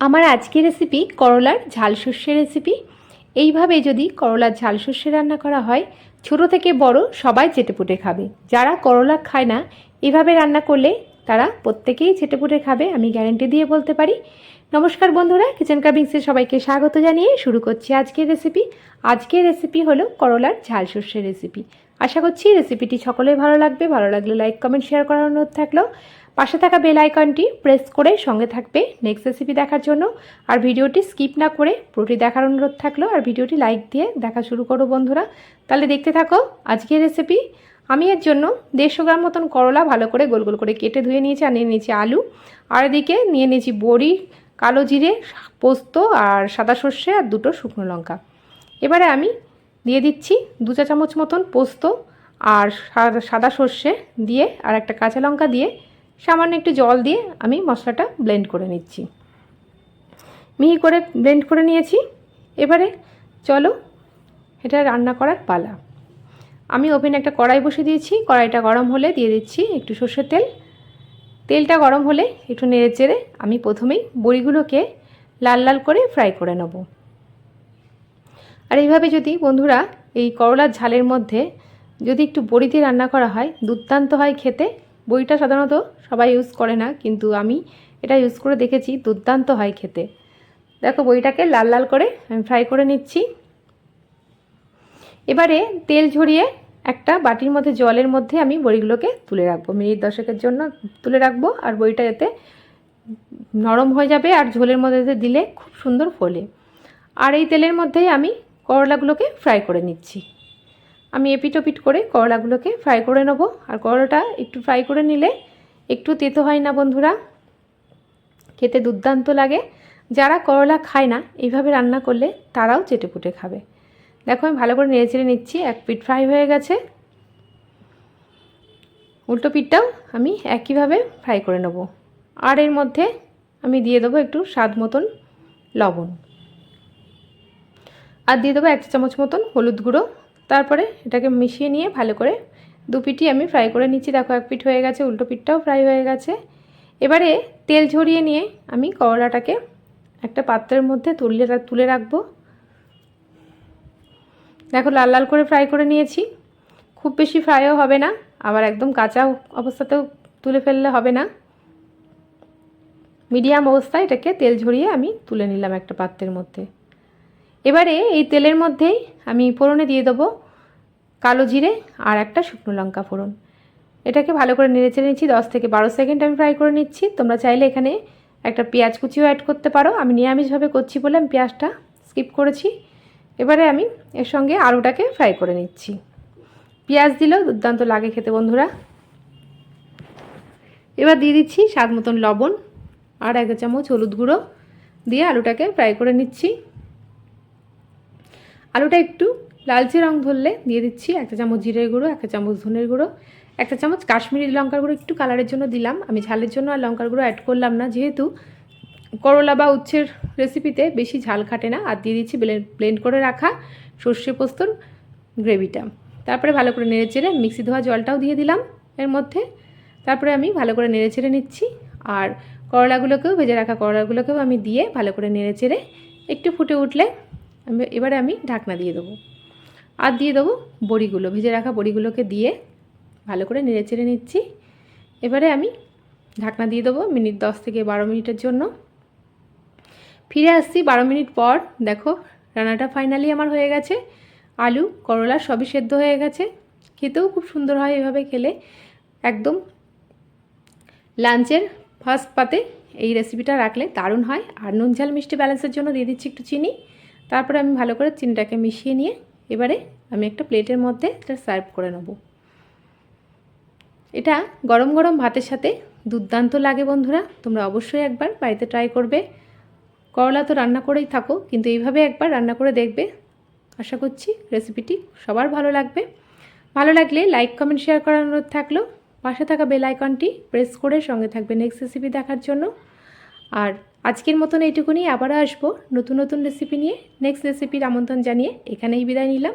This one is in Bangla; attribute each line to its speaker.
Speaker 1: আমার আজকের রেসিপি করলার ঝাল শস্যের রেসিপি এইভাবে যদি করলার ঝাল শস্য রান্না করা হয়, ছোট থেকে বড় সবাই চেটেপুটে খাবে। যারা করলা খায় না, এভাবে রান্না করলে তারা প্রত্যেকেই চেটেপুটে খাবে, আমি গ্যারেন্টি দিয়ে বলতে পারি। নমস্কার বন্ধুরা কিচেন কাবিংসে সবাইকে স্বাগত জানিয়ে শুরু করছি আজকের রেসিপি আজকের রেসিপি হলো করলার ঝাল শস্যের রেসিপি আশা করছি রেসিপিটি সকলের ভালো লাগবে। ভালো লাগলে লাইক কমেন্ট শেয়ার করার অনুরোধ থাকল। পাশে থাকা বেল আইকনটি প্রেস করে সঙ্গে থাকবে নেক্সট রেসিপি দেখার জন্য। আর ভিডিওটি স্কিপ না করে পুরোটি দেখার অনুরোধ থাকল। আর ভিডিওটি লাইক দিয়ে দেখা শুরু করো বন্ধুরা। তাহলে দেখতে থাকো আজকের রেসিপি আমি এর জন্য দেড়শো গ্রাম মতন করলা ভালো করে গোল গোল করে কেটে ধুয়ে নিয়েছি আর নিয়ে নিয়েছি আলু। আর এদিকে নিয়ে নিয়েছি বড়ি, কালো জিরে, পোস্ত আর সাদা সর্ষে আর দুটো শুকনো লঙ্কা। এবারে আমি দিয়ে দিচ্ছি দু চা চামচ মতন পোস্ত আর সাদা সর্ষে দিয়ে আর একটা কাঁচা লঙ্কা দিয়ে সামান্য একটু জল দিয়ে আমি মশলাটা ব্লেন্ড করে নিচ্ছি। মিহি করে ব্লেন্ড করে নিয়েছি। এবারে চলো এটা রান্না করার পালা। আমি ওভেনে একটা কড়াই বসে দিয়েছি। কড়াইটা গরম হলে দিয়ে দিচ্ছি একটু সর্ষের তেল। তেলটা গরম হলে একটু নেড়ে চেড়ে আমি প্রথমেই বড়িগুলোকে লাল লাল করে ফ্রাই করে নেব। আর এইভাবে যদি বন্ধুরা এই করলার ঝালের মধ্যে যদি একটু বড়ি দিয়ে রান্না করা হয়, দুর্দান্ত হয় খেতে। বইটা সাধারণত সবাই ইউজ করে না, কিন্তু আমি এটা ইউজ করে দেখেছি, দুর্দান্ত হয় খেতে। দেখো বইটাকে লাল লাল করে আমি ফ্রাই করে নিচ্ছি। এবারে তেল ঝরিয়ে একটা বাটির মধ্যে জলের মধ্যে আমি বড়িগুলোকে তুলে রাখব। মিনিট দশকের জন্য তুলে রাখব, আর বড়িটা যাতে নরম হয়ে যাবে, আর ঝোলের মধ্যে দিলে খুব সুন্দর ফোলে। আর এই তেলের মধ্যেই আমি করলাগুলোকে ফ্রাই করে নিচ্ছি। আমি এপিট ওপিট করে করলাগুলোকে ফ্রাই করে নেব। আর করলাটা একটু ফ্রাই করে নিলে একটু তেতো হয় না বন্ধুরা। খেতে দুর্দান্ত লাগে। যারা করলা খায় না, এইভাবে রান্না করলে তারাও চেটেপুটে খাবে। দেখো আমি ভালো করে নেড়ে চেড়ে নিচ্ছি, এক পিঠ ফ্রাই হয়ে গেছে। উল্টো পিঠটাও আমি একইভাবে ফ্রাই করে নেব। আর এর মধ্যে আমি দিয়ে দেবো একটু স্বাদ মতন লবণ। আর দিয়ে দেবো এক চামচ মতন হলুদ গুঁড়ো। তারপরে এটাকে মিশিয়ে নিয়ে ভালো করে দু পিঠই আমি ফ্রাই করে নিচ্ছি। দেখো এক পিঠ হয়ে গেছে, উল্টো পিঠটাও ফ্রাই হয়ে গেছে। এবারে তেল ঝরিয়ে নিয়ে আমি করলাটাকে একটা পাত্রের মধ্যে তুলে তুলে রাখব। দেখো লাল লাল করে ফ্রাই করে নিয়েছি। খুব বেশি ফ্রাইও হবে না, আবার একদম কাঁচা অবস্থাতেও তুলে ফেললে হবে না। মিডিয়াম অবস্থায় এটাকে তেল ঝরিয়ে আমি তুলে নিলাম একটা পাত্রের মধ্যে। এবারে এই তেলের মধ্যেই আমি ফোড়নে দিয়ে দেবো কালো জিরে আর একটা শুকনো লঙ্কা ফোড়ন। এটাকে ভালো করে নেড়ে চেড়ে নিচ্ছি, দশ থেকে বারো সেকেন্ড আমি ফ্রাই করে নিচ্ছি। তোমরা চাইলে এখানে একটা পেঁয়াজ কুচিও অ্যাড করতে পারো। আমি নিরামিষভাবে করছি বলে আমি পেঁয়াজটা স্কিপ করেছি। এবারে আমি এর সঙ্গে আলুটাকে ফ্রাই করে নিচ্ছি। পেঁয়াজ দিলেও দুর্দান্ত লাগে খেতে বন্ধুরা। এবার দিয়ে দিচ্ছি স্বাদ মতন লবণ আর এক চামচ হলুদ গুঁড়ো। দিয়ে আলুটাকে ফ্রাই করে নিচ্ছি। আলুটা একটু লালচে রং ধরলে দিয়ে দিচ্ছি একটা চামচ জিরের গুঁড়ো, একটা চামচ ধনের গুঁড়ো, একটা চামচ কাশ্মীরি লঙ্কার গুঁড়ো একটু কালারের জন্য দিলাম। আমি ঝালের জন্য আর লঙ্কার গুঁড়ো অ্যাড করলাম না, যেহেতু করলা বা উচ্ছের রেসিপিতে বেশি ঝাল খাটে না। আর দিয়ে দিচ্ছি ব্লেন্ড করে রাখা সর্ষে পোস্তর গ্রেভিটা তারপরে ভালো করে নেড়ে চেড়ে মিক্সি ধোয়া জলটাও দিয়ে দিলাম এর মধ্যে। তারপরে আমি ভালো করে নেড়ে চেড়ে নিচ্ছি। আর করলাগুলোকেও, ভেজে রাখা করলাগুলোকেও আমি দিয়ে ভালো করে নেড়ে চেড়ে একটু ফুটে উঠলে এবারে আমি ঢাকনা দিয়ে দেবো। আর দিয়ে দেবো বড়িগুলো, ভেজে রাখা বড়িগুলোকে দিয়ে ভালো করে নেড়ে চেড়ে নিচ্ছি। এবারে আমি ঢাকনা দিয়ে দেবো মিনিট দশ থেকে বারো মিনিটের জন্য। ফিরে আসছি বারো মিনিট পর। দেখো, রান্নাটা ফাইনালি আমার হয়ে গেছে। আলু, করলা সবই সেদ্ধ হয়ে গেছে। খেতেও খুব সুন্দর হয় এভাবে খেলে। একদম লাঞ্চের ফার্স্ট পাতে এই রেসিপিটা রাখলে দারুণ হয়। আর নুন ঝাল মিষ্টি ব্যালেন্সের জন্য দিয়ে দিচ্ছি একটু চিনি। তারপরে আমি ভালো করে চিনিটাকে মিশিয়ে নিয়ে এবারে আমি একটা প্লেটের মধ্যে এটা সার্ভ করে নেব। এটা গরম গরম ভাতের সাথে দুর্দান্ত লাগে বন্ধুরা, তোমরা অবশ্যই একবার বাড়িতে ট্রাই করবে। করলা তো রান্না করেই থাকো, কিন্তু এইভাবে একবার রান্না করে দেখবে। আশা করছি রেসিপিটি সবার ভালো লাগবে। ভালো লাগলে লাইক কমেন্ট শেয়ার করার অনুরোধ থাকল। পাশে থাকা বেল আইকনটি প্রেস করে সঙ্গে থাকবে নেক্সট রেসিপি দেখার জন্য। আর আজকের মতন এইটুকুনি, আবারও আসব নতুন নতুন রেসিপি নিয়ে নেক্সট রেসিপির আমন্ত্রণ জানিয়ে এখানেই বিদায় নিলাম।